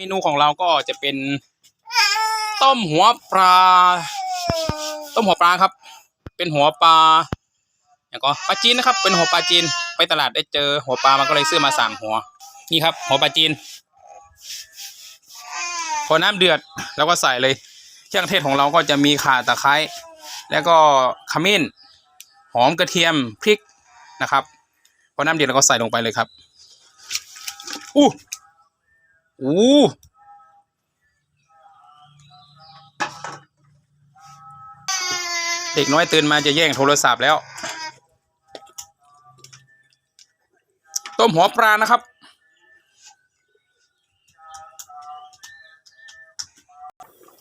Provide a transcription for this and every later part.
เมนูของเราก็จะเป็น ต้มหัวปลา ต้มหัวปลาครับ เป็นหัวปลาอย่างก็ปลาจีนนะครับ เป็นหัวปลาจีน ไปตลาดได้เจอหัวปลามันก็เลยซื้อมาสามหัว นี่ครับ หัวปลาจีน พอน้ำเดือดแล้วก็ใส่เลย เครื่องเทศของเราก็จะมีข่าตะไคร้แล้วก็ขมิ้น หอมกระเทียมพริกนะครับ พอน้ำเดือดเราก็ใส่ลงไปเลยครับอู้ อู้เด็กน้อยตื่นมาจะแย่งโทรศัพท์แล้ว ต้มหัวปลานะครับ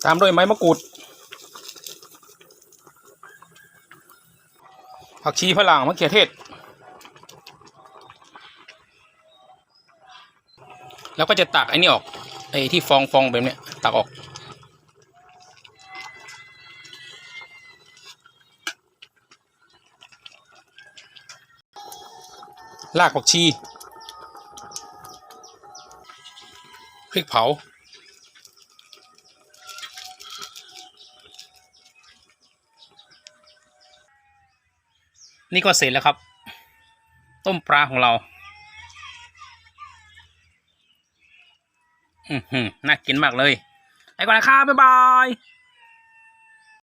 ตามด้วยไม้มะกรูด ผักชีฝรั่งมะเขือเทศ แล้วก็จะตักไอ้นี่ออกไอ้ที่ฟองฟองแบบเนี้ยตักออกรากผักชีพริกเผา นี่ก็เสร็จแล้วครับ ต้มปลาของเรา อือหือ น่ากินมากเลยไปก่อนนะครับบ๊ายบาย